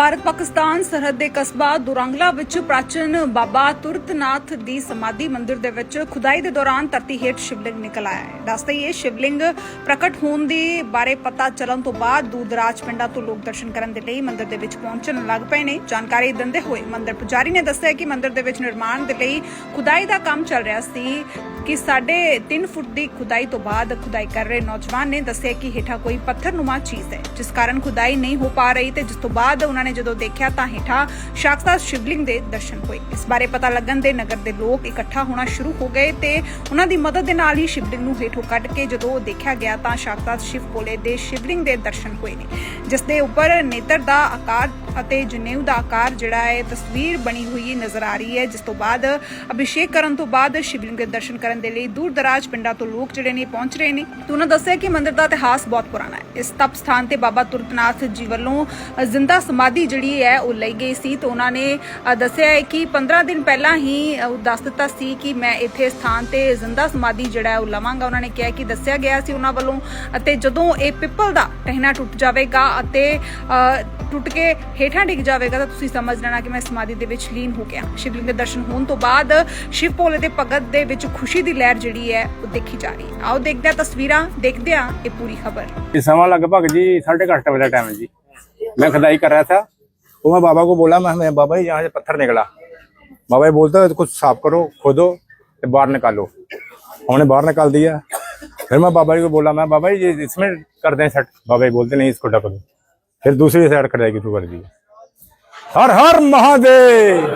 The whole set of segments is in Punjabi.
ਭਾਰਤ ਪਾਕਿਸਤਾਨ ਸਰਹੱਦ ਦੇ ਕਸਬਾ ਦੁਰੰਗਲਾ ਵਿੱਚ ਪ੍ਰਾਚੀਨ ਬਾਬਾ ਤੁਰਤਨਾਥ ਦੀ ਸਮਾਧੀ ਮੰਦਿਰ ਦੇ ਵਿੱਚ ਖੁਦਾਈ ਦੇ ਦੌਰਾਨ ਧਰਤੀ ਹੇਠ ਸ਼ਿਵਲਿੰਗ ਨਿਕਲ ਆਇਆ ਹੈ। ਦੱਸਦੇ ਇਹ ਸ਼ਿਵਲਿੰਗ ਪ੍ਰਕਟ ਹੋਣ ਦੇ ਬਾਰੇ ਪਤਾ ਚੱਲਣ ਤੋਂ ਬਾਅਦ ਦੂਰ ਦਰਾਜ ਪਿੰਡਾਂ ਤੋਂ ਲੋਕ ਦਰਸ਼ਨ ਕਰਨ ਦੇ ਲਈ ਮੰਦਿਰ ਦੇ ਵਿੱਚ ਪਹੁੰਚਣ ਲੱਗ ਪਏ ਨੇ। ਜਾਣਕਾਰੀ ਦਿੰਦੇ ਹੋਏ ਮੰਦਿਰ ਪੁਜਾਰੀ ਨੇ ਦੱਸਿਆ ਕਿ ਮੰਦਿਰ ਦੇ ਵਿੱਚ ਨਿਰਮਾਣ ਦੇ ਲਈ ਖੁਦਾਈ ਦਾ ਕੰਮ ਚੱਲ ਰਿਹਾ ਸੀ ਕਿ ਸਾਢੇ 3 ਫੁੱਟ ਦੀ ਖੁਦਾਈ ਤੋਂ ਬਾਅਦ ਖੁਦਾਈ ਕਰ ਰਹੇ ਨੌਜਵਾਨ ਨੇ ਦੱਸਿਆ ਕਿ ਹੇਠਾਂ ਕੋਈ ਪੱਥਰਨੁਮਾ ਚੀਜ਼ ਹੈ। ਜਿਸ ਕਾਰਨ ਖੁਦਾਈ ਨਹੀਂ ਹੋ ਪਾ ਰਹੀ ਤੇ ਜਿਸ ਤੋਂ ਬਾਅਦ ਉਹਨਾਂ ਨੇ ਜਦੋਂ ਦੇਖਿਆ ਤਾਂ ਹੇਠਾਂ ਸਾਕਸ਼ਾਤ ਸ਼ਿਵਲਿੰਗ ਦੇ ਦਰਸ਼ਨ ਹੋਏ। ਇਸ ਬਾਰੇ ਪਤਾ ਲੱਗਣ ਦੇ ਨਗਰ ਦੇ ਲੋਕ ਇਕੱਠਾ ਹੋਣਾ ਸ਼ੁਰੂ ਹੋ ਗਏ ਤੇ ਉਹਨਾਂ ਦੀ ਮਦਦ ਦੇ ਨਾਲ ਹੀ ਸ਼ਿਵਲਿੰਗ ਨੂੰ ਹੇਠੋਂ ਕੱਢ ਕੇ ਜਦੋਂ ਦੇਖਿਆ ਗਿਆ ਤਾਂ ਸਾਕਸ਼ਾਤ ਸ਼ਿਵ ਕੋਲੇ ਦੇ ਸ਼ਿਵਲਿੰਗ ਦੇ ਦਰਸ਼ਨ ਹੋਏ ਨੇ, ਜਿਸ ਦੇ ਉੱਪਰ ਨੇਤਰ ਦਾ ਆਕਾਰ ਅਤੇ ਜਨੇਊ ਦਾ ਆਕਾਰ ਜਿਹੜਾ ਹੈ ਤਸਵੀਰ ਬਣੀ ਹੋਈ ਨਜ਼ਰ ਆ ਰਹੀ ਹੈ ਜਿਸ ਤੋਂ ਬਾਅਦ ਅਭਿਸ਼ੇਕ ਕਰਨ ਤੋਂ ਬਾਅਦ ਸ਼ਿਵਲਿੰਗ ਦੇ ਦਰਸ਼ਨ ਕਰਨ ਦੇ ਲਈ ਦੂਰ ਦਰਾਜ ਪਿੰਡਾਂ ਤੋਂ ਲੋਕ ਜਿਹੜੇ ਨੇ ਪਹੁੰਚ ਰਹੇ ਨੇ। ਤੇ ਉਹਨਾਂ ਦੱਸਿਆ ਕਿ ਮੰਦਿਰ ਦਾ ਇਤਿਹਾਸ ਬਹੁਤ ਪੁਰਾਣਾ ਹੈ। ਇਸ ਤਪ ਸਥਾਨ ਤੇ ਬਾਬਾ ਤੁਰਤਨਾਥ ਜੀ ਵੱਲੋਂ ਜ਼ਿੰਦਾ ਸਮਾਧੀ ਜਿਹੜੀ ਹੈ ਉਹ ਲਈ ਗਈ ਸੀ। ਤੇ ਉਹਨਾਂ ਨੇ ਦੱਸਿਆ ਹੈ ਕਿ 15 ਦਿਨ ਪਹਿਲਾਂ ਹੀ ਉਹ ਦੱਸ ਦਿੱਤਾ ਸੀ ਕਿ ਮੈਂ ਇੱਥੇ ਸਥਾਨ ਤੇ ਜ਼ਿੰਦਾ ਸਮਾਧੀ ਜਿਹੜਾ ਹੈ ਉਹ ਲਵਾਂਗਾ। ਉਹਨਾਂ ਨੇ ਕਿਹਾ ਕਿ ਦੱਸਿਆ ਗਿਆ ਸੀ ਉਹਨਾਂ ਵੱਲੋਂ। ਅਤੇ ਜਦੋਂ ਇਹ ਪਿੱਪਲ ਦਾ ਟਹਿਣਾ ਟੁੱਟ ਜਾਵੇਗਾ ਅਤੇ ਅ, ਟੁੱਟ ਕੇ ਹੇਠਾਂ ਡਿੱਗ ਜਾਵੇਗਾ ਤਾਂ ਤੁਸੀਂ ਸਮਝ ਲੈਣਾ ਕਿ ਮੈਂ ਸਮਾਧੀ ਦੇ ਵਿੱਚ ਲੀਨ ਹੋ ਗਿਆ ਸ਼ਿਵਲਿੰਗ ਦੇ ਦਰਸ਼ਨ ਹੋਣ ਤੋਂ ਬਾਅਦ ਸ਼ਿਵ ਭੋਲੇ ਦੇ ਭਗਤ ਦੇ ਵਿੱਚ ਖੁਸ਼ੀ ਦੀ ਲਹਿਰ ਜਿਹੜੀ ਹੈ ਉਹ ਦੇਖੀ ਜਾ ਰਹੀ ਹੈ ਆਓ ਦੇਖਦੇ ਹਾਂ ਤਸਵੀਰਾਂ ਦੇਖਦੇ ਹਾਂ ਇਹ ਪੂਰੀ ਖਬਰ ये समय लगभग जी साढ़े आठ बजे टाइम है जी मैं खुदाई कर रहा था तो मैं बाबा को बोला मैं मैं बाबा जी यहाँ से पत्थर निकला बाबा जी बोलता है कुछ साफ करो खोदो तो बाहर निकालो हमने बाहर निकाल दिया फिर मैं बाबा जी को बोला मैं बाबा जी ये इसमें कर दें सेट बाबा जी बोलते नहीं इसको ढक दो ਫਿਰ ਦੂਸਰੀ ਸਾਈਡ ਕਟਾਈ ਸ਼ੁਰੂ ਕਰ ਦੀ ਹਰ ਹਰ ਮਹਾਦੇਵ।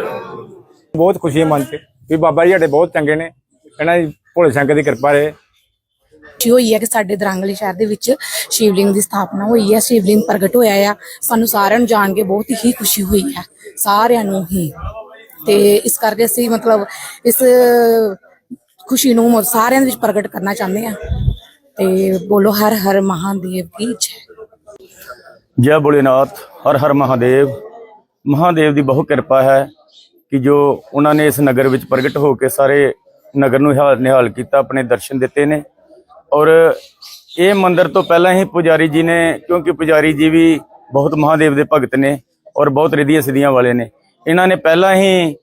ਬਹੁਤ ਖੁਸ਼ੀ ਹੈ ਮਨ ਤੇ ਵੀ ਬਾਬਾ ਜੀ ਸਾਡੇ ਬਹੁਤ ਚੰਗੇ ਨੇ। ਇਹਨਾਂ ਦੀ ਭੋਲੇ ਸ਼ੰਕਰ ਦੀ ਕਿਰਪਾ ਰਹੇ। ਖੁਸ਼ੀ ਹੋਈ ਹੈ ਕਿ ਸਾਡੇ ਦਰਾਂਗਲੀ ਸ਼ਹਿਰ ਦੇ ਵਿੱਚ ਸ਼ਿਵਲਿੰਗ ਦੀ ਸਥਾਪਨਾ ਹੋਈ ਹੈ, ਸ਼ਿਵਲਿੰਗ ਪ੍ਰਗਟ ਹੋਇਆ ਆ। ਸਾਨੂੰ ਸਾਰਿਆਂ ਨੂੰ ਜਾਣ ਕੇ ਬਹੁਤ ਹੀ ਖੁਸ਼ੀ ਹੋਈ ਹੈ, ਸਾਰਿਆਂ ਨੂੰ ਹੀ। ਤੇ ਇਸ ਕਰਕੇ ਅਸੀਂ ਮਤਲਬ ਇਸ ਖੁਸ਼ੀ ਨੂੰ ਸਾਰਿਆਂ ਦੇ ਵਿੱਚ ਪ੍ਰਗਟ ਕਰਨਾ ਚਾਹੁੰਦੇ ਆ ਤੇ ਬੋਲੋ ਹਰ ਹਰ ਮਹਾਦੇਵ ਕੀ ਜੈ। ਜੈ ਭੋਲੇਨਾਥ ਹਰ ਹਰ ਮਹਾਦੇਵ। ਮਹਾਦੇਵ ਦੀ ਬਹੁਤ ਕਿਰਪਾ ਹੈ ਕਿ ਜੋ ਉਹਨਾਂ ਨੇ ਇਸ ਨਗਰ ਵਿੱਚ ਪ੍ਰਗਟ ਹੋ ਕੇ ਸਾਰੇ ਨਗਰ ਨੂੰ ਨਿਹਾਲ ਨਿਹਾਲ ਕੀਤਾ ਆਪਣੇ ਦਰਸ਼ਨ ਦਿੱਤੇ ਨੇ। ਔਰ ਇਹ ਮੰਦਿਰ ਤੋਂ ਪਹਿਲਾਂ ਹੀ ਪੁਜਾਰੀ ਜੀ ਨੇ ਕਿਉਂਕਿ ਪੁਜਾਰੀ ਜੀ ਵੀ ਬਹੁਤ ਮਹਾਦੇਵ ਦੇ ਭਗਤ ਨੇ ਔਰ ਬਹੁਤ ਰਿਧੀਆਂ ਸਿੱਧੀਆਂ ਵਾਲੇ ਨੇ। ਇਹਨਾਂ ਨੇ ਪਹਿਲਾਂ ਹੀ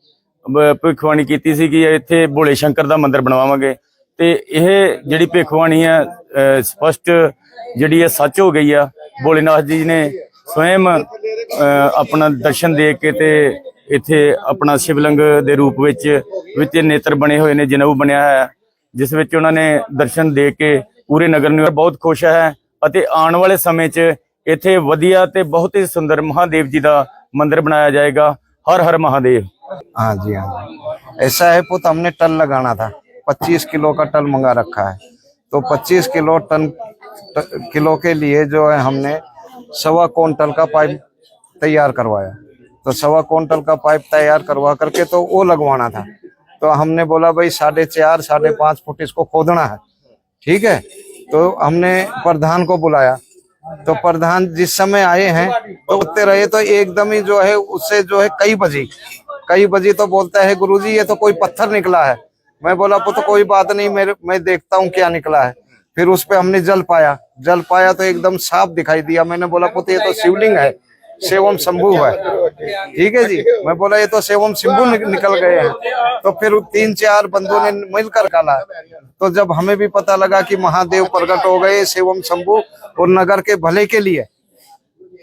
ਬ- ਭਵਿੱਖਬਾਣੀ ਕੀਤੀ ਸੀ ਕਿ ਇੱਥੇ ਭੋਲੇ ਸ਼ੰਕਰ ਦਾ ਮੰਦਿਰ ਬਣਾਵਾਂਗੇ ਤੇ ਇਹ ਜਿਹੜੀ ਭਵਿੱਖਬਾਣੀ ਹੈ ਅ, ਸਪਸ਼ਟ ਜਿਹੜੀ ਹੈ ਸੱਚ ਹੋ ਗਈ ਆ। ਭੋਲੇਨਾਥ ਜੀ ਨੇ ਸਵੈਮ ਅ, ਆਪਣਾ ਦਰਸ਼ਨ ਦੇ ਕੇ ਤੇ ਇੱਥੇ ਆਪਣਾ ਸ਼ਿਵਲਿੰਗ ਦੇ ਰੂਪ ਵਿੱਚ ਵਿੱਚ ਨੇਤਰ ਬਣੇ ਹੋਏ ਨੇ ਜਨੇਊ ਬਣਿਆ ਹੈ ਜਿਸ ਵਿੱਚ ਉਹਨਾਂ ਨੇ ਦਰਸ਼ਨ ਦੇ ਕੇ ਪੂਰੇ ਨਗਰ ਨੂੰ ਬਹੁਤ ਖੁਸ਼ ਹੈ ਅਤੇ ਆਉਣ ਵਾਲੇ ਸਮੇਂ 'ਚ ਇੱਥੇ ਵਧੀਆ ਤੇ ਬਹੁਤ ਹੀ ਸੁੰਦਰ ਮਹਾਦੇਵ ਜੀ ਦਾ ਮੰਦਿਰ ਬਣਾਇਆ ਜਾਏਗਾ ਹਰ ਹਰ ਮਹਾਦੇਵ हाँ जी हाँ जी ऐसा है पुत हमने टल लगाना था 25 किलो का टल मंगा रखा है तो 25 किलो टन ट, किलो के लिए जो है हमने सवा क्विंटल का पाइप तैयार करवाया। तो सवा क्विंटल का पाइप तैयार करवा करके तो वो लगवाना था। तो हमने बोला, भाई, साढ़े चार, साढ़े पाँच फुट इसको खोदना है। ठीक है? तो हमने प्रधान को बुलाया। तो प्रधान जिस समय आए हैं तो उतने रहे तो एकदम ही जो है, उससे जो है कई बजी कई बजी तो बोलता है, गुरुजी, ये तो कोई पत्थर निकला है। मैं बोला पुत्र कोई बात नहीं, मेरे, मैं देखता हूँ क्या निकला है। फिर उस पर हमने जल पाया। जल पाया तो एकदम साफ़ दिखाई दिया। मैंने बोला पुत्र ये तो शिवलिंग है। सेवम शंभु है। ठीक है जी? मैं बोला, ये तो सेवम शंभु निकल गए हैं। तो फिर तीन चार बंदों ने मिलकर काला तो जब हमें भी पता लगा कि महादेव प्रकट हो गए सेवम शंभु और नगर के भले के लिए,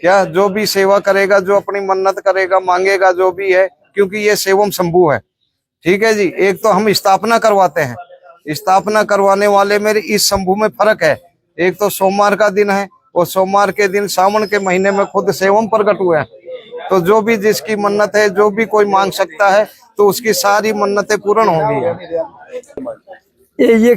क्या जो भी सेवा करेगा, जो अपनी मन्नत करेगा, मांगेगा, जो भी है, क्योंकि ये सेवम शंभु है। ठीक है जी? एक तो हम स्थापना करवाते हैं। स्थापना करवाने वाले मेरे इस शंभू में फ़र्क है। एक तो सोमवार का दिन है और सोमवार के दिन सावन के महीने में खुद सेवम प्रकट हुए हैं। तो जो भी जिसकी मन्नत है जो भी कोई मांग सकता है तो उसकी सारी मन्नतें पूर्ण होगी। ये, ये